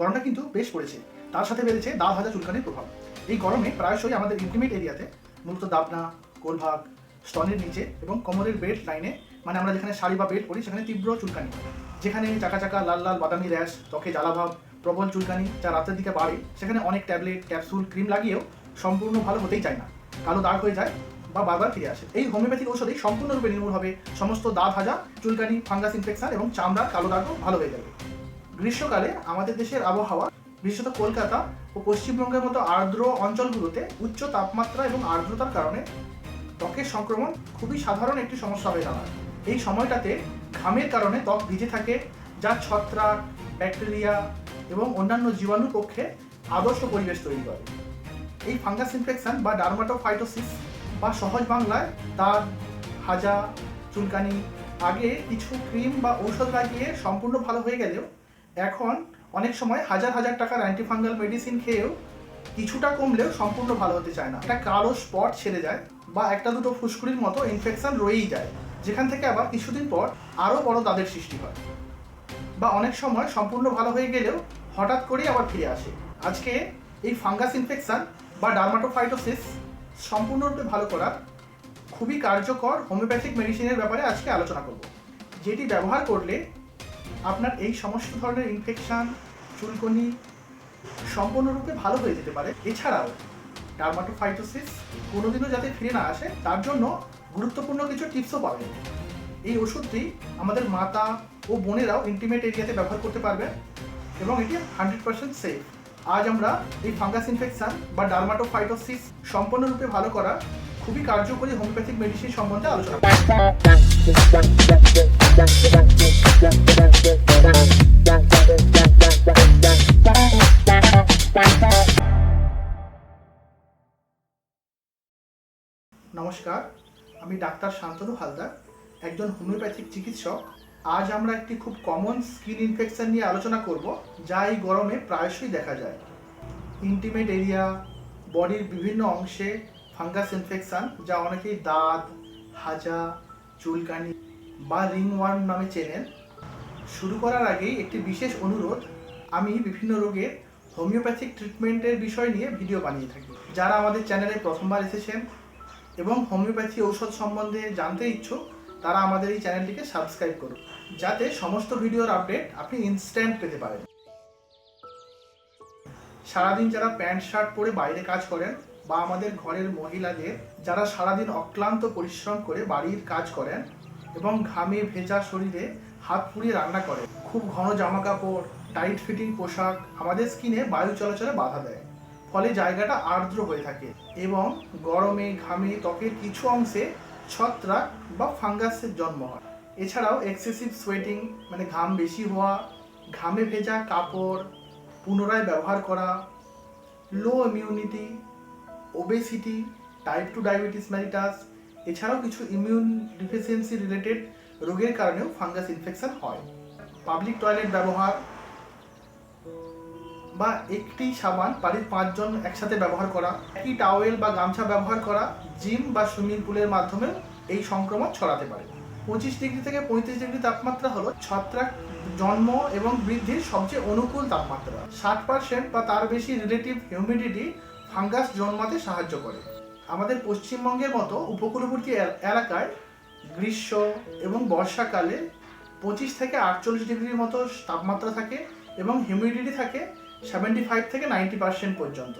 গরমটা কিন্তু বেশ পড়েছে। তার সাথে বেড়েছে দাল ভাজা চুলকানির প্রভাব। এই গরমে প্রায়শই আমাদের ইন্টিমেট এরিয়াতে মূলত দাবনা কোলভাগ স্তনের নিচে এবং কোমরের বেল্ট লাইনে মানে আমরা যেখানে শাড়ি বা বেল্ট পরি, সেখানে তীব্র চুলকানি। যেখানে চাকা চাকা, লাল লাল বাদামি র্যাশ ত্বকে জ্বালাভাব প্রবল চুলকানি, যা রাতের দিকে বাড়ে, সেখানে অনেক ট্যাবলেট ক্যাপসুল ক্রিম লাগিয়েও সম্পূর্ণ ভালো হতেই চায় না। কালো দাগ হয়ে যায় বা বারবার ফিরে আসে। এই হোমিওপ্যাথিক ঔষধেই সম্পূর্ণরূপে নির্মূল হবে সমস্ত দাগ ভাজা, চুলকানি ফাঙ্গাস ইনফেকশন এবং চামড়ার কালো দাগও ভালো হয়ে যাবে। গ্রীষ্মকালে আমাদের দেশের আবহাওয়া, বিশেষত কলকাতা ও পশ্চিমবঙ্গের মতো আর্দ্র অঞ্চলগুলোতে উচ্চ তাপমাত্রা এবং আর্দ্রতার কারণে ত্বকের সংক্রমণ খুবই সাধারণ একটি সমস্যা হয়ে দাঁড়ায়। এই সময়টাতে ঘামের কারণে ত্বক ভিজে থাকে, যা ছত্রাক, ব্যাকটেরিয়া এবং অন্যান্য জীবাণুর পক্ষে আদর্শ পরিবেশ তৈরি করে। এই ফাঙ্গাস ইনফেকশন বা ডার্মাটোফাইটোসিস বা সহজ বাংলায় দাগ হাজা, চুলকানি, আগে কিছু ক্রিম বা ঔষধ লাগিয়ে সম্পূর্ণ ভালো হয়ে গেলেও এখন অনেক সময় হাজার হাজার টাকার অ্যান্টিফাঙ্গাল মেডিসিন খেয়েও কিছুটা কমলেও সম্পূর্ণ ভালো হতে চায় না। একটা কালো স্পট ছেড়ে যায় বা একটা দুটো ফুসকুড়ির মতো ইনফেকশন রয়েই যায়, যেখান থেকে আবার কিছুদিন পর আরও বড় দাদের সৃষ্টি হয়। বা অনেক সময় সম্পূর্ণ ভালো হয়ে গেলেও হঠাৎ করেই আবার ফিরে আসে। আজকে এই ফাঙ্গাস ইনফেকশান বা ডার্মাটোফাইটোসিস সম্পূর্ণরূপে ভালো করার খুবই কার্যকর হোমিওপ্যাথিক মেডিসিনের ব্যাপারে আজকে আলোচনা করব, যেটি ব্যবহার করলে আপনার এই সমস্ত ধরনের ইনফেকশান চুলকনি সম্পূর্ণরূপে ভালো হয়ে যেতে পারে। এছাড়াও ডার্মাটোফাইটোসিস কোনোদিনও যাতে ফিরে না আসে, তার জন্য গুরুত্বপূর্ণ কিছু টিপসও পাবেন। এই ওষুধটি আমাদের মাতা ও বোনেরাও ইন্টিমেট এরিয়াতে ব্যবহার করতে পারবে এবং এটি হান্ড্রেড পার্সেন্ট সেফ আজ আমরা এই ফাঙ্গাস ইনফেকশান বা ডার্মাটোফাইটোসিস সম্পূর্ণরূপে ভালো করা খুবই কার্যকরী হোমিওপ্যাথিক মেডিসিন সম্বন্ধে আলোচনা নমস্কার, আমি ডাক্তার শান্তনু হালদার, একজন হোমিওপ্যাথিক চিকিৎসক। আজ আমরা একটি খুব কমন স্কিন ইনফেকশন নিয়ে আলোচনা করব, যা এই গরমে প্রায়শই দেখা যায়। ইন্টিমেট এরিয়া বডির বিভিন্ন অংশে ফাঙ্গাস ইনফেকশন যা অনেকেই দাঁত, হাজা, চুলকানি বা রিংওয়ার্ম নামে চেনেন শুরু করার আগেই একটি বিশেষ অনুরোধ, আমি বিভিন্ন রোগের হোমিওপ্যাথিক ট্রিটমেন্টের বিষয় নিয়ে ভিডিও বানিয়ে থাকি। যারা আমাদের চ্যানেলে প্রথমবার এসেছেন এবং হোমিওপ্যাথি ঔষধ সম্বন্ধে জানতে ইচ্ছুক, তারা আমাদের এই চ্যানেলটিকে সাবস্ক্রাইব করুন। যাতে সমস্ত ভিডিওর আপডেট আপনি ইনস্ট্যান্ট পেতে পারেন। সারাদিন যারা প্যান্ট, শার্ট পরে বাইরে কাজ করেন বা আমাদের ঘরের মহিলাদের, যারা সারাদিন অক্লান্ত পরিশ্রম করে বাড়ির কাজ করেন এবং ঘামে ভেজা শরীরে হাত পুড়িয়ে রান্না করে। খুব ঘন জামা কাপড় টাইট ফিটিং পোশাক আমাদের স্কিনে বায়ু চলাচলে বাধা দেয়। ফলে জায়গাটা আর্দ্র হয়ে থাকে এবং গরমে ঘামে ত্বকের কিছু অংশে ছত্রাক বা ফাঙ্গাসের জন্ম হয়। এছাড়াও এক্সেসিভ সোয়েটিং মানে ঘাম বেশি হওয়া, ঘামে ভেজা কাপড়, পুনরায় ব্যবহার করা low immunity obesity type two diabetes mellitus এছাড়াও কিছু ইমিউন ডিফিসিয়েন্সি রিলেটেড রোগের কারণেও ফাঙ্গাস ইনফেকশন হয়। পাবলিক টয়লেট ব্যবহার বা একটি সাবান বাড়ির পাঁচজন একসাথে ব্যবহার করা, একই টাওয়েল বা গামছা ব্যবহার করা জিম বা সুইমিং পুলের মাধ্যমে এই সংক্রমণ ছড়াতে পারে। পঁচিশ ডিগ্রি থেকে পঁয়ত্রিশ ডিগ্রি তাপমাত্রা হলো ছত্রাক জন্ম এবং বৃদ্ধির সবচেয়ে অনুকূল তাপমাত্রা। ষাট পার্সেন্ট বা তার বেশি রিলেটিভ হিউমিডিটি ফাঙ্গাস জন্মাতে সাহায্য করে। আমাদের পশ্চিমবঙ্গের মতো উপকূলবর্তী এল- এলাকায় গ্রীষ্ম এবং বর্ষাকালে পঁচিশ থেকে আটচল্লিশ ডিগ্রির মতো তাপমাত্রা থাকে এবং হিউমিডিটি থাকে সেভেন্টি ফাইভ থেকে নাইনটি পার্সেন্ট পর্যন্ত।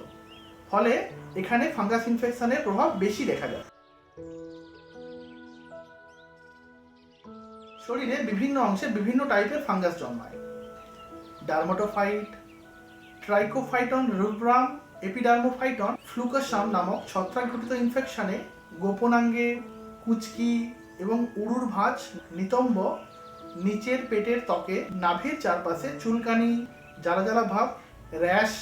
ফলে এখানে ফাঙ্গাস ইনফেকশনের প্রভাব বেশি দেখা যায়। শরীরে বিভিন্ন অংশে বিভিন্ন টাইপের ফাঙ্গাস জন্মায়। Dermatophyte trichophyton rubrum epidermophyton floccosum নামক ছত্রাকঘটিত ইনফেকশনে গোপনাঙ্গে, কুচকি এবং উড়ুর ভাঁজ, নিতম্ব, নিচের পেটের ত্বকে, নাভের চারপাশে চুলকানি জ্বালা জ্বালা ভাব, র্যাশ,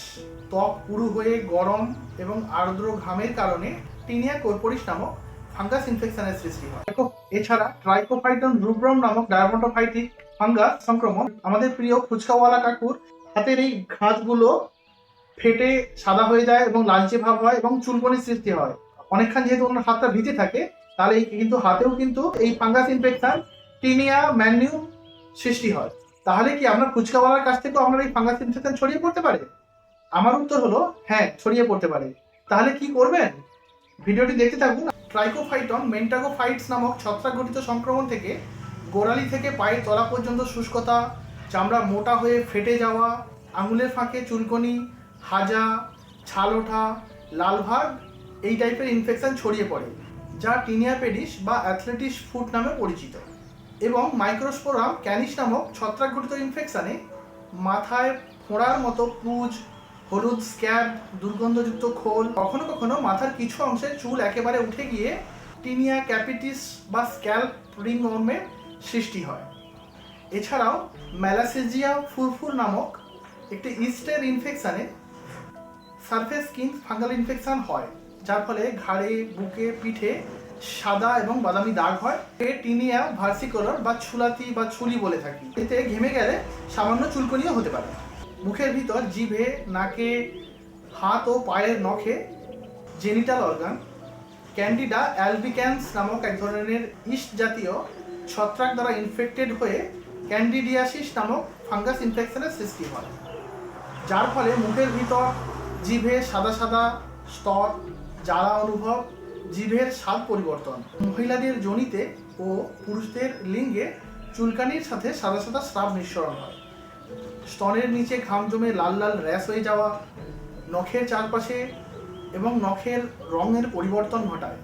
ত্বক পুরু হয়ে গরম এবং আর্দ্র ঘামের কারণে টিনিয়া কর্পোরিস নামক ফাঙ্গাস ইনফেকশনের সৃষ্টি হয়। এছাড়া ট্রাইকোফাইটন রুব্রম নামক ডায়ামোটোফাইটিক ফাঙ্গাস সংক্রমণ আমাদের প্রিয় ফুচকাওয়ালা কাকুর হাতের এই ঘাঁচগুলো ফেটে সাদা হয়ে যায় এবং লালচে ভাব হয় এবং চুলকনির সৃষ্টি হয়। অনেকক্ষণ যেহেতু ওনার হাতটা ভিজে থাকে, তাহলে কিন্তু হাতেও কিন্তু এই ফাঙ্গাস ইনফেকশন, টিনিয়া ম্যানিউ সৃষ্টি হয়। তাহলে কি আপনার ফুচকাওয়ালার কাছ থেকেও আপনার এই ফাঙ্গাস ইনফেকশন ছড়িয়ে পড়তে পারে? আমার উত্তর হলো হ্যাঁ ছড়িয়ে পড়তে পারে। তাহলে কি করবেন? ভিডিওটি দেখতে থাকুন। ট্রাইকোফাইটন, মেন্টাগোফাইটস নামক ছত্রাক গঠিত সংক্রমণ থেকে গোড়ালি থেকে পায়ের তলা পর্যন্ত শুষ্কতা, চামড়া মোটা হয়ে ফেটে যাওয়া, আঙুলের ফাঁকে চুলকনি হাজা ছাল ওঠা, লাল এই টাইপের ইনফেকশন ছড়িয়ে পড়ে, যা টিনিয়া পেডিস বা অ্যাথলেটিস ফুট নামে পরিচিত। এবং মাইক্রোস্পোরাম ক্যানিস নামক ছত্রাক গঠিত ইনফেকশনে মাথায় ফোঁড়ার মতো পুজ, হলুদ স্ক্যাব দুর্গন্ধযুক্ত খোল, কখনো কখনো মাথার কিছু অংশে চুল একেবারে উঠে গিয়ে টিনিয়া ক্যাপিটিস বা স্ক্যাল্প রিং সৃষ্টি হয়। এছাড়াও ম্যালাসেজিয়া ফুরফুর নামক একটি ইস্টের ইনফেকশানে সারফেস স্কিন ফাঙ্গাল ইনফেকশন হয়, যার ফলে ঘাড়ে, বুকে, পিঠে সাদা এবং বাদামি দাগ হয়। টিনিয়া ভার্সিকোলার বা ছুলাতি বা ছুলি বলে থাকি। এতে ঘেমে গেলে সামান্য চুলকনিও হতে পারে। মুখের ভিতর জিভে, নাকে, হাত ও পায়ের নখে জেনিটাল অর্গান, ক্যান্ডিডা অ্যালবিক্যান্স নামক এক ধরনের ইস্ট জাতীয় ছত্রাক দ্বারা ইনফেক্টেড হয়ে ক্যান্ডিডিয়াসিস নামক ফাঙ্গাস ইনফেকশনের সৃষ্টি হয়, যার ফলে মুখের ভিতর জিভে সাদা সাদা স্তর, জ্বালা অনুভব, জিভের স্বাদ পরিবর্তন। মহিলাদের যোনিতে ও পুরুষদের লিঙ্গে চুলকানির সাথে সাদা সাদা স্রাব নিঃসরণ হয়। স্তনের নিচে ঘাম জমে লাল লাল র্যাশ হয়ে যাওয়া, নখের চারপাশে এবং নখের রঙের পরিবর্তন ঘটায়।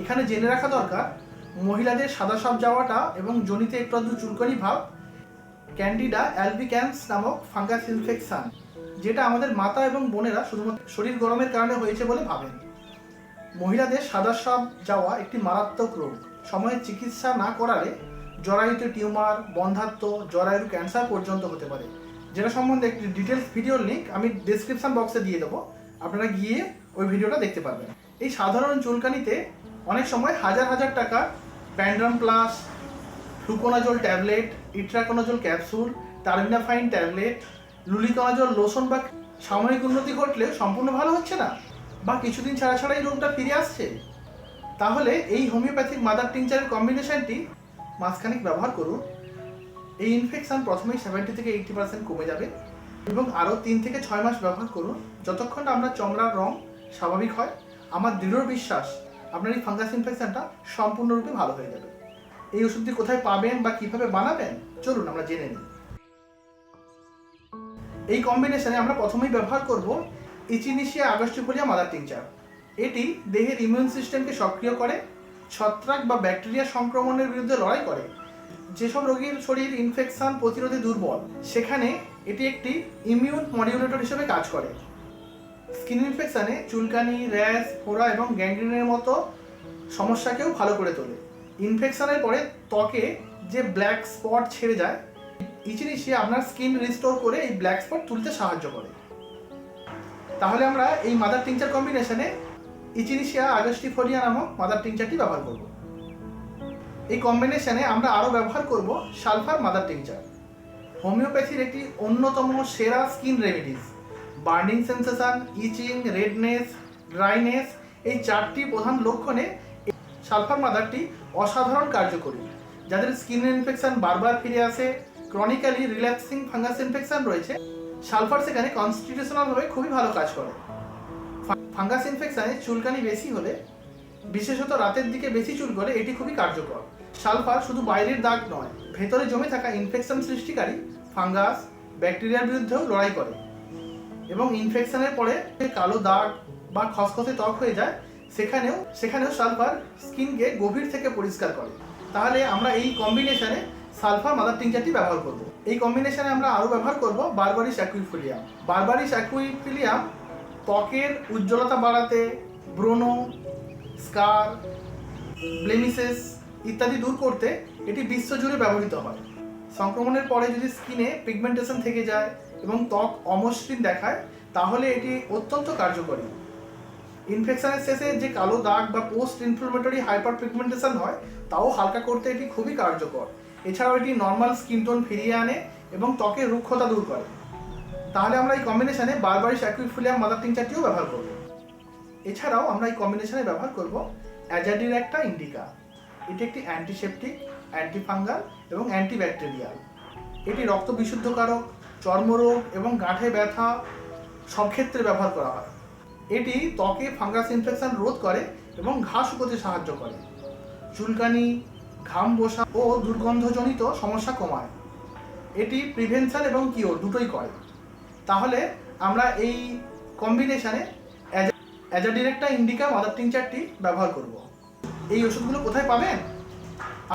এখানে জেনে রাখা দরকার, মহিলাদের সাদা সাপ যাওয়াটা এবং জনিতে একটু চুলকানি ভাব ক্যান্ডিডা অ্যালবিক্যান্স নামক ফাঙ্গাস ইনফেকশন যেটা আমাদের মাতা এবং বোনেরা শুধুমাত্র শরীর গরমের কারণে হয়েছে বলে ভাবেন। মহিলাদের সাদা সাপ যাওয়া একটি মারাত্মক রোগ। সময়ে চিকিৎসা না করালে জরায়ুতে টিউমার, বন্ধাত্ম জরায়ু ক্যান্সার পর্যন্ত হতে পারে। যেটা সম্বন্ধে একটি ডিটেলস ভিডিওর লিঙ্ক আমি ডেসক্রিপশন বক্সে দিয়ে দেবো। আপনারা গিয়ে ওই ভিডিওটা দেখতে পারবেন। এই সাধারণ চুলকানিতে অনেক সময় হাজার হাজার টাকা Panderm plus, fluconazole tablet, itraconazole capsule terbinafine tablet luliconazole lotion বা সাময়িক উন্নতি ঘটলে সম্পূর্ণ ভালো হচ্ছে না? বা কিছুদিন ছাড়া ছাড়াই রোগটা ফিরে আসছে? তাহলে এই হোমিওপ্যাথিক মাদার টিংচারের কম্বিনেশনটি মাসখানিক ব্যবহার করুন। এই ইনফেকশন প্রথমেই সেভেন্টি থেকে এইটি পার্সেন্ট কমে যাবে এবং আরও তিন থেকে ছয় মাস ব্যবহার করুন। যতক্ষণ আপনার চমড়ার রং স্বাভাবিক হয়, আমার দৃঢ় বিশ্বাস আপনার এই ফাঙ্গাস ইনফেকশনটা সম্পূর্ণরূপে ভালো হয়ে যাবে। এই ওষুধটি কোথায় পাবেন বা কীভাবে বানাবেন? চলুন আমরা জেনে নিই। এই কম্বিনেশনে আমরা প্রথমেই ব্যবহার করব ইচিনিশিয়া আগস্টিফোলিয়া মাদার টিংচার। এটি দেহের ইমিউন সিস্টেমকে সক্রিয় করে, ছত্রাক বা ব্যাকটেরিয়া সংক্রমণের বিরুদ্ধে লড়াই করে। যেসব রোগীর শরীর ইনফেকশন প্রতিরোধে দুর্বল, সেখানে এটি একটি ইমিউন মডিউলেটর হিসেবে কাজ করে। স্কিন ইনফেকশনে চুলকানি, র্যাশ, ফোড়া এবং গ্যাংগ্রিনের মতো সমস্যাকেও ভালো করে তোলে। ইনফেকশনের পরে ত্বকে যে ব্ল্যাক স্পট ছেড়ে যায় ইচিনিশিয়া আপনার স্কিন রিস্টোর করে এই ব্ল্যাক স্পট তুলতে সাহায্য করে। তাহলে আমরা এই মাদার টিংচার কম্বিনেশনে ইচিনিশিয়া আগস্টিফোলিয়া নামক মাদার টিংচারটি ব্যবহার করব। এই কম্বিনেশনে আমরা আরও ব্যবহার করব সালফার মাদার টিংচার হোমিওপ্যাথির একটি অন্যতম সেরা skin remedies burning sensation, itching, redness, dryness এই চারটি প্রধান লক্ষণে সালফার মাদারটি অসাধারণ কার্যকরী। যাদের স্কিন ইনফেকশন বারবার ফিরে আসে ক্রনিক্যালি রিল্যাক্সিং ফাঙ্গাস ইনফেকশন রয়েছে। সালফার সেখানে কনস্টিটিউশনালভাবে খুবই ভালো কাজ করে। ফাঙ্গাস ইনফেকশনে চুলকানি বেশি হলে, বিশেষত রাতের দিকে বেশি চুল করে এটি খুবই কার্যকর। সালফার শুধু বাইরের দাগ নয়, ভেতরে জমে থাকা ইনফেকশন সৃষ্টিকারী ফাঙ্গাস, ব্যাকটেরিয়ার বিরুদ্ধেও লড়াই করে। এবং ইনফেকশনের পরে কালো দাগ বা খসখসে ত্বক হয়ে যায়, সেখানেও সেখানেও সালফার স্কিনকে গভীর থেকে পরিষ্কার করে। তাহলে আমরা এই কম্বিনেশনে সালফার মাদার টিংচারটি ব্যবহার করব। এই কম্বিনেশনে আমরা আরও ব্যবহার করব বারবারিস অ্যাকুইফিলিয়াম বারবারিস অ্যাকুইফিলিয়াম ত্বকের উজ্জ্বলতা বাড়াতে, ব্রণ স্কার ব্লেমিসেস ইত্যাদি দূর করতে এটি বিশ্বজুড়ে ব্যবহৃত হয়। সংক্রমণের পরে যদি স্কিনে পিগমেন্টেশন থেকে যায় এবং ত্বক অমসৃণ দেখায়, তাহলে এটি অত্যন্ত কার্যকরী। ইনফেকশনের শেষে যে কালো দাগ বা পোস্ট ইনফ্লামেটরি হাইপার পিগমেন্টেশন হয়, তাও হালকা করতে এটি খুবই কার্যকর। এছাড়াও এটি নর্মাল স্কিন টোন ফিরিয়ে আনে এবং ত্বকের রুক্ষতা দূর করে। তাহলে আমরা এই কম্বিনেশনে বারবারিশ অ্যাকুইফিলিয়াম মাদার টিংচারটিও ব্যবহার করব। এছাড়াও আমরা এই কম্বিনেশনে ব্যবহার করব অ্যাজাডির একটা ইন্ডিকা এটি একটি অ্যান্টিসেপটিক অ্যান্টিফাঙ্গাল এবং অ্যান্টিব্যাকটেরিয়াল এটি রক্ত বিশুদ্ধকারক, চর্মরোগ এবং গাঁঠে ব্যথা সব ক্ষেত্রে ব্যবহার করা হয়। এটি ত্বকে ফাঙ্গাস ইনফেকশন রোধ করে এবং ঘা শুকোতে সাহায্য করে। চুলকানি ঘাম বসা ও দুর্গন্ধজনিত সমস্যা কমায়। এটি প্রিভেনশন এবং কিওর দুটোই করে। তাহলে আমরা এই কম্বিনেশনে অ্যাজাডিরেক্টা ইন্ডিকা মাদার টিংচারটি ব্যবহার করব। এই ওষুধগুলো কোথায় পাবেন?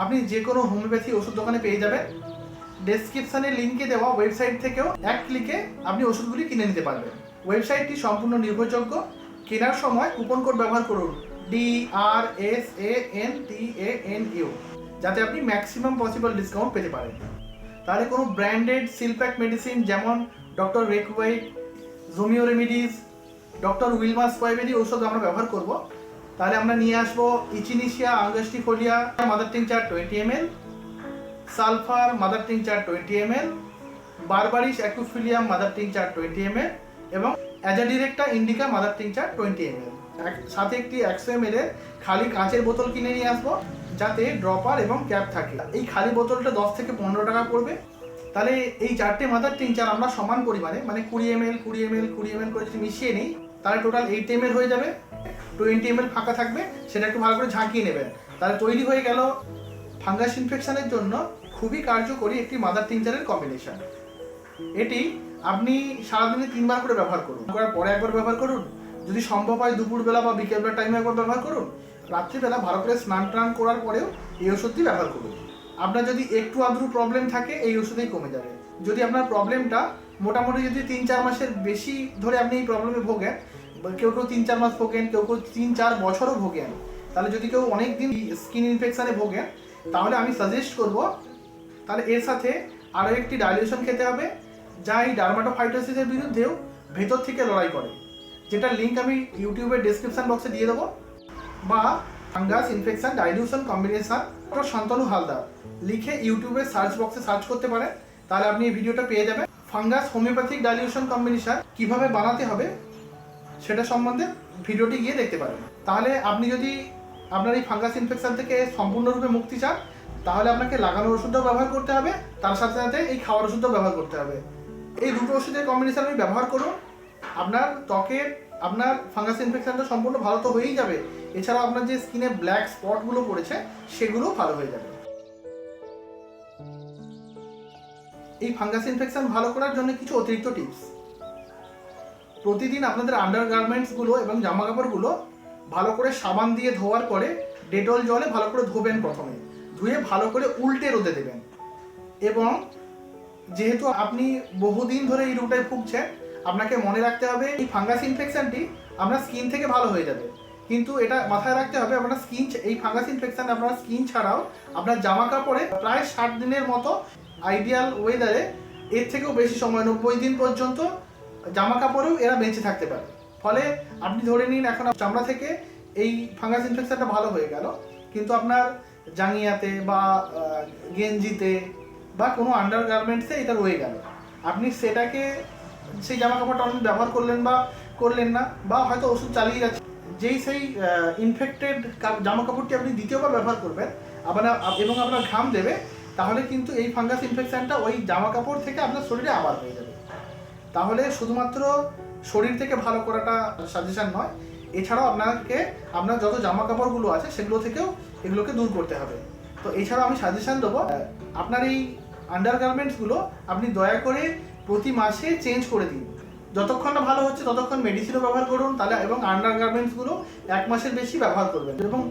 আপনি যে কোনো হোমিওপ্যাথি ওষুধ দোকানে পেয়ে যাবেন। ডেসক্রিপশনে লিঙ্কে দেওয়া ওয়েবসাইট থেকেও এক ক্লিকে আপনি ওষুধগুলি কিনে নিতে পারবেন। ওয়েবসাইটটি সম্পূর্ণ নির্ভরযোগ্য। কেনার সময় কুপন কোড ব্যবহার করুন D R S A N T A N U যাতে আপনি ম্যাক্সিমাম পসিবল ডিসকাউন্ট পেতে পারেন। তাহলে কোনো ব্র্যান্ডেড সিলপ্যাক মেডিসিন যেমন ডক্টর রেকওয়াইট জোমিও রেমিডিস ডক্টর উইলমাস পয়বেরি ঔষধ আমরা ব্যবহার করব। তাহলে আমরা নিয়ে আসব Echinacea angustifolia mother tincture twenty M L sulphur mother টিং tincture twenty M L Berberis aquifolium mother tincture twenty M L এবং অ্যাজাডিরেক্টা ইন্ডিকা মাদার টিং টিংচার টোয়েন্টি এম এল সাথে একটি একশো এম এর খালি কাঁচের বোতল কিনে নিয়ে আসব। যাতে ড্রপার এবং ক্যাপ থাকে। এই খালি বোতলটা দশ থেকে পনেরো টাকা পড়বে। তাহলে এই চারটে মাদার টিংচার আমরা সমান পরিমাণে মানে কুড়ি এম এল কুড়ি এম এল কুড়ি এম এল করে যদি মিশিয়ে নিই, তাহলে টোটাল এইট এম এল হয়ে যাবে। টোয়েন্টি এম এল ফাঁকা থাকবে, সেটা একটু ভালো করে ঝাঁকিয়ে নেবেন। তাহলে তৈরি হয়ে গেল ফাঙ্গাস ইনফেকশনের জন্য খুবই কার্যকরী একটি মাদার টিংচারের কম্বিনেশন এটি আপনি সারাদিনে তিনবার করে ব্যবহার করুন। করার পরে একবার ব্যবহার করুন। যদি সম্ভব হয় দুপুরবেলা বা বিকেলবেলা টাইমে একবার ব্যবহার করুন। রাত্রিবেলা ভালো করে স্নান টান করার পরেও এই ওষুধটি ব্যবহার করুন। আপনার যদি একটু আদ্রু প্রবলেম থাকে, এই ওষুধেই কমে যাবে। যদি আপনার প্রবলেমটা মোটামুটি যদি তিন চার মাসের বেশি ধরে আপনি এই প্রবলেমে ভোগেন, কেউ কেউ তিন চার মাস ভোগেন, কেউ কেউ তিন চার বছরও ভোগেন, তাহলে যদি কেউ অনেক দিন স্কিন ইনফেকশনে ভোগেন, তাহলে আমি সাজেস্ট করব, তাহলে এর সাথে আরও একটি ডাইলিউশন খেতে হবে, যা এই ডার্মাটোফাইটোসিসের বিরুদ্ধেও ভেতর থেকে লড়াই করে। যেটা লিঙ্ক আমি ইউটিউবের ডিসক্রিপশন বক্সে দিয়ে দেবো। বা fungus infection dilution combination doctor Shantanu Haldar. লিখে ইউটিউবে সার্চ বক্সে সার্চ করতে পারেন। তাহলে আপনি এই ভিডিওটা পেয়ে যাবেন। ফাঙ্গাস হোমিওপ্যাথিক ডাইলিউশন কম্বিনেশন কীভাবে বানাতে হবে সেটা সম্বন্ধে ভিডিওটি গিয়ে দেখতে পারেন। তাহলে আপনি যদি আপনার এই ফাঙ্গাস ইনফেকশন থেকে সম্পূর্ণরূপে মুক্তি চান, তাহলে আপনাকে লাগানোর ওষুধটাও ব্যবহার করতে হবে। তার সাথে সাথে এই খাওয়ার ওষুধটাও ব্যবহার করতে হবে। এই দুটো ওষুধের কম্বিনেশন আপনি ব্যবহার করুন। আপনার ত্বকের, আপনার ফাঙ্গাস ইনফেকশনটা সম্পূর্ণ ভালো তো হয়েই যাবে। এছাড়াও আপনার যে স্কিনে ব্ল্যাক স্পটগুলো পড়েছে, সেগুলোও ভালো হয়ে যাবে। এই ফাঙ্গাস ইনফেকশন ভালো করার জন্য কিছু অতিরিক্ত টিপস প্রতিদিন আপনাদের আন্ডার গার্মেন্টসগুলো এবং জামা কাপড়গুলো ভালো করে সাবান দিয়ে ধোয়ার পরে ডেটল জলে ভালো করে ধোবেন প্রথমে। ধুয়ে ভালো করে উল্টে রোদে দেবেন। এবং যেহেতু আপনি বহুদিন ধরে এই রোগটায় ভুগছেন, আপনাকে মনে রাখতে হবে এই ফাঙ্গাস ইনফেকশনটি আপনার স্কিন থেকে ভালো হয়ে যাবে। কিন্তু এটা মাথায় রাখতে হবে আপনার স্কিন এই ফাঙ্গাস ইনফেকশন আপনার স্কিন ছাড়াও আপনার জামা কাপড়ে প্রায় ষাট দিনের মতো আইডিয়াল ওয়েদারে এর থেকেও বেশি সময়, নব্বই দিন পর্যন্ত জামা কাপড়েও এরা বেঁচে থাকতে পারে। ফলে আপনি ধরে নিন এখন চামড়া থেকে এই ফাঙ্গাস ইনফেকশনটা ভালো হয়ে গেল, কিন্তু আপনার জাঙ্গিয়াতে বা গেঞ্জিতে বা কোনো আন্ডার গার্মেন্টসে এটা রয়ে গেল। আপনি সেটাকে, সেই জামা কাপড়টা অনেক ব্যবহার করলেন বা করলেন না, বা হয়তো ওষুধ চালিয়ে যাচ্ছেন। যেই সেই ইনফেক্টেড জামা কাপড়টি আপনি দ্বিতীয়বার ব্যবহার করবেন আবার আপ- এবং আপনার ঘাম দেবে, তাহলে কিন্তু এই ফাঙ্গাস ইনফেকশানটা ওই জামা কাপড় থেকে আপনার শরীরে আবার হয়ে যাবে। তাহলে শুধুমাত্র শরীর থেকে ভালো করাটা সাজেশান নয়, এছাড়াও আপনাকে, আপনার যত জামা কাপড়গুলো আছে, সেগুলো থেকেও এগুলোকে দূর করতে হবে। তো এছাড়াও আমি সাজেশান দেবো আপনার এই আন্ডার গার্মেন্টসগুলো আপনি দয়া করে প্রতি মাসে চেঞ্জ করে দিন। যতক্ষণ না ভালো হচ্ছে, ততক্ষণ মেডিসিনও ব্যবহার করুন, তাহলে এবং আন্ডার গার্মেন্টসগুলো এক মাসের বেশি ব্যবহার করবেন। এবং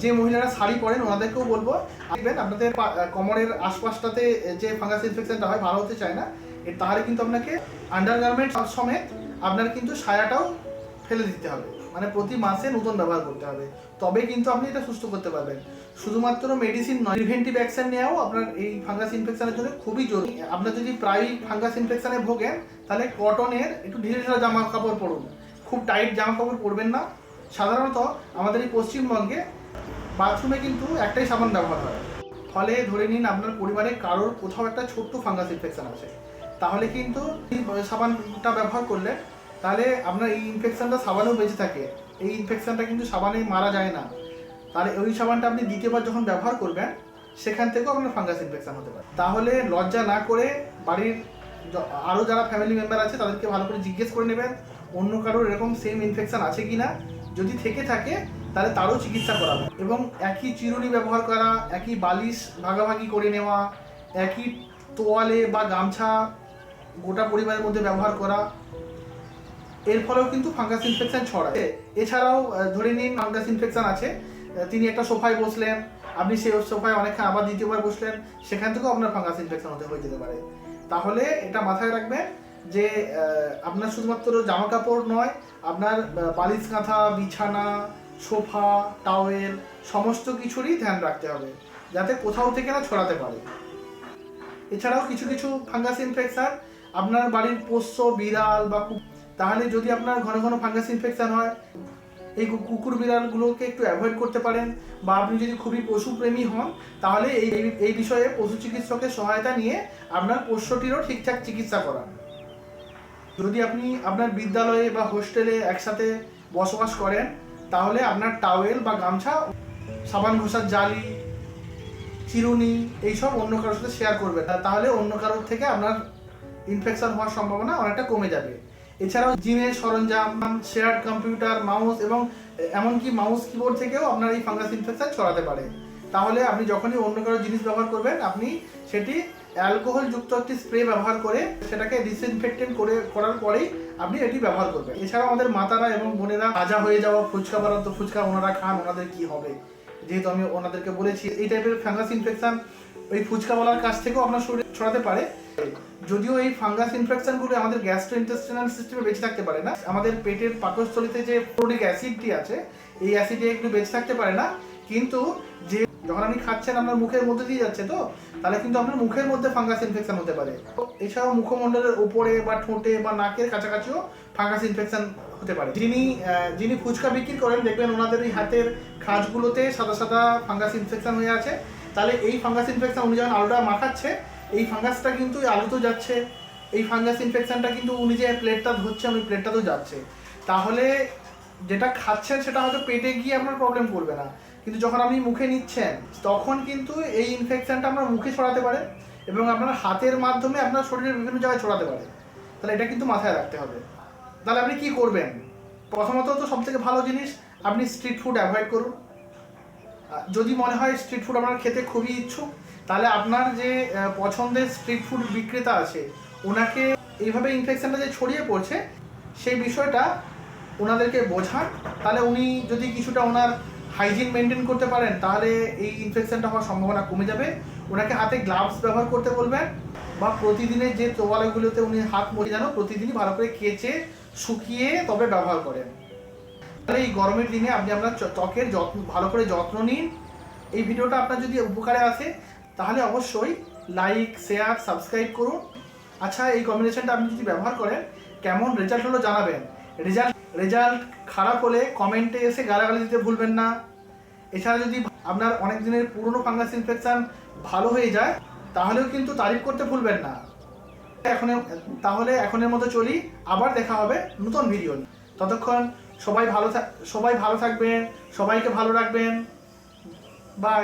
যে মহিলারা শাড়ি পরেন, ওনাদেরকেও বলব, দেখবেন আপনাদের কোমরের আশপাশটাতে যে ফাঙ্গাস ইনফেকশনটা হয়, ভালো হতে চায় না। তাহলে কিন্তু আপনাকে আন্ডার গার্মেন্টস সমেত আপনার কিন্তু সায়াটাও ফেলে দিতে হবে। মানে প্রতি মাসে নতুন ব্যবহার করতে হবে। তবে কিন্তু আপনি এটা সুস্থ করতে পারবেন। শুধুমাত্র মেডিসিন নয় প্রিভেন্টিভ অ্যাকশন নেওয়াও আপনার এই ফাঙ্গাস ইনফেকশনের জন্য খুবই জরুরি। আপনার যদি প্রায় ফাঙ্গাস ইনফেকশনে ভোগেন তাহলে কটনের একটু ঢিলে ঢিলে জামা কাপড় পরুন। খুব টাইট জামা কাপড় পরবেন না। সাধারণত আমাদের এই পশ্চিমবঙ্গে বাথরুমে কিন্তু একটাই সাবান ব্যবহার হয়। ফলে ধরে নিন আপনার পরিবারে কারোর কোথাও একটা ছোট্ট ফাঙ্গাস ইনফেকশান আছে। তাহলে কিন্তু সাবানটা ব্যবহার করলে তাহলে আপনার এই ইনফেকশানটা সাবানেও বেঁচে থাকে। এই ইনফেকশানটা কিন্তু সাবানে মারা যায় না। তাহলে ওই সাবানটা আপনি দ্বিতীয়বার যখন ব্যবহার করবেন, সেখান থেকেও আপনার ফাঙ্গাস ইনফেকশান হতে পারে। তাহলে লজ্জা না করে বাড়ির য- আরও যারা ফ্যামিলি মেম্বার আছে তাদেরকে ভালো করে জিজ্ঞেস করে নেবেন, অন্য কারোর এরকম সেম ইনফেকশান আছে কিনা, যদি থেকে থাকে, তাহলে তারও চিকিৎসা করাবেন এবং একই চিরুনি ব্যবহার করা, একই বালিশ ভাগাভাগি করে নেওয়া, একই তোয়ালে বা গামছা গোটা পরিবারের মধ্যে ব্যবহার করা, এর ফলেও কিন্তু ফাঙ্গাস ইনফেকশান ছড়ায়। এছাড়াও ধরে নিন ফাঙ্গাস ইনফেকশান আছে তিনি একটা সোফায় বসলেন, আপনি সেই সোফায় অনেকক্ষণ আবার দ্বিতীয়বার বসলেন, সেখান থেকেও আপনার ফাঙ্গাস ইনফেকশন হতে হয়ে যেতে পারে। তাহলে এটা মাথায় রাখবেন যে আপনার শুধুমাত্র জামা কাপড় নয়, আপনার বালিশ কাঁথা বিছানা, সোফা টাওয়েল সমস্ত কিছুরই ধ্যান রাখতে হবে, যাতে কোথাও থেকে না ছড়াতে পারে। এছাড়াও কিছু কিছু ফাঙ্গাস ইনফেকশন আপনার বাড়ির পোষ্য, বিড়াল বা তাহলে যদি আপনার ঘন ঘন ফাঙ্গাস ইনফেকশন হয় এই কুকুর বিড়ালগুলোকে একটু অ্যাভয়েড করতে পারেন বা আপনি যদি খুবই পশুপ্রেমী হন, তাহলে এই, এই- এই বিষয়ে পশু চিকিৎসকের সহায়তা নিয়ে আপনার পোষ্যটিরও ঠিকঠাক চিকিৎসা করান। যদি আপনি আপনার বিদ্যালয়ে বা হোস্টেলে একসাথে বসবাস করেন, তাহলে আপনার টাওয়েল বা গামছা, সাবান ঘষার জালি, চিরুনি এইসব অন্য কারোর সাথে শেয়ার করবেন। তাহলে অন্য কারোর থেকে আপনার ইনফেকশন হওয়ার সম্ভাবনা অনেকটা কমে যাবে। এছাড়াও জিমের সরঞ্জাম শেয়ার কম্পিউটার, মাউস এবং, এমনকি মাউস কিবোর্ড থেকেও আপনার এই ফাঙ্গাস ইনফেকশন ছড়াতে পারে। তাহলে আপনি যখনই অন্য কারও জিনিস ব্যবহার করবেন, আপনি সেটি অ্যালকোহল যুক্ত একটি স্প্রে ব্যবহার করে সেটাকে ডিসইনফেক্টেন্ট করে, করার পরেই আপনি এটি ব্যবহার করবেন। এছাড়াও আমাদের মাতারা এবং বোনেরা তাজা হয়ে যাওয়া ফুচকা বানাতো ফুচকা ওনারা খান, ওনাদের কি হবে? যেহেতু আমি ওনাদেরকে বলেছি, এই টাইপের ফাঙ্গাস ইনফেকশন ওই ফুচকাওয়ালার কাছ থেকেও আপনার শরীরে ছড়াতে পারে। যদিও এই ফাঙ্গাস ইনফেকশনগুলো আমাদের গ্যাস্ট্রোইন্টেস্টিনাল সিস্টেমে বেঁচে থাকতে পারে না, আমাদের পেটের পাকস্থলিতে যে প্রোটিক অ্যাসিডটি আছে, এই অ্যাসিডে একটু বেঁচে থাকতে পারে না, কিন্তু যে যখন আপনি খাচ্ছেন আপনার মুখের মধ্যে দিয়ে যাচ্ছে তো, তাহলে কিন্তু আপনার মুখের মধ্যে ফাঙ্গাস ইনফেকশন হতে পারে। এছাড়াও মুখমণ্ডলের উপরে বা ঠোঁটে বা নাকের কাছাকাছিও ফাঙ্গাস ইনফেকশন হতে পারে। যিনি যিনি ফুচকা বিক্রি করেন, দেখবেন ওনাদের এই হাতের খাঁজগুলোতে সাদা সাদা ফাঙ্গাস ইনফেকশন হয়ে আছে। তাহলে এই ফাঙ্গাস ইনফেকশন উনি যখন আলুটা মাখাচ্ছে এই ফাঙ্গাসটা কিন্তু আলুতেও যাচ্ছে, এই ফাঙ্গাস ইনফেকশনটা কিন্তু উনি যে প্লেটটা ধরছেন, ওই প্লেটটাতেও যাচ্ছে। তাহলে যেটা খাচ্ছেন সেটা হয়তো পেটে গিয়ে আপনার প্রবলেম করবে না। কিন্তু যখন আপনি মুখে নিচ্ছেন, তখন কিন্তু এই ইনফেকশনটা আপনার মুখে ছড়াতে পারে এবং আপনার হাতের মাধ্যমে আপনার শরীরের বিভিন্ন জায়গায় ছড়াতে পারে। তাহলে এটা কিন্তু মাথায় রাখতে হবে। তাহলে আপনি কি করবেন? প্রথমত তো সব থেকে ভালো জিনিস, আপনি স্ট্রিট ফুড অ্যাভয়েড করুন। যদি মনে হয় স্ট্রিট ফুড আপনার খেতে খুবই ইচ্ছুক তাহলে আপনার যে পছন্দের স্ট্রিট ফুড বিক্রেতা আছে, ওনাকে এইভাবে ইনফেকশনটা যে ছড়িয়ে পড়ছে, সেই বিষয়টা ওনাদেরকে বোঝান। তাহলে উনি যদি কিছুটা ওনার হাইজিন মেনটেন করতে পারেন, তাহলে এই ইনফেকশনটা হওয়ার সম্ভাবনা কমে যাবে। ওনাকে হাতে গ্লাভস ব্যবহার করতে বলবেন, বা প্রতিদিনের যে তোয়ালেগুলোতে উনি হাত মরে যেন প্রতিদিনই ভালো করে কেচে, শুকিয়ে তবে ব্যবহার করেন। তাহলে এই গরমের দিনে আপনি আপনার ত্বকের যত্ন, ভালো করে যত্ন নিন। এই ভিডিওটা আপনার যদি উপকারে আসে তাহলে অবশ্যই লাইক শেয়ার সাবস্ক্রাইব করুন। আচ্ছা এই কম্বিনেশনটা আপনি যদি ব্যবহার করেন, কেমন রেজাল্ট হলো জানাবেন। রেজাল্ট রেজাল্ট খারাপ হলে কমেন্টে এসে গালাগালি দিতে ভুলবেন না। এছাড়া যদি আপনার অনেক দিনের পুরনো ফাঙ্গাস ইনফেকশান ভালো হয়ে যায়, তাহলেও কিন্তু তারিফ করতে ভুলবেন না। এখন তাহলে এখনের মতো চলি। আবার দেখা হবে নতুন ভিডিও ততক্ষণ সবাই ভালো সবাই ভালো থাকবেন, সবাইকে ভালো রাখবেন। বাই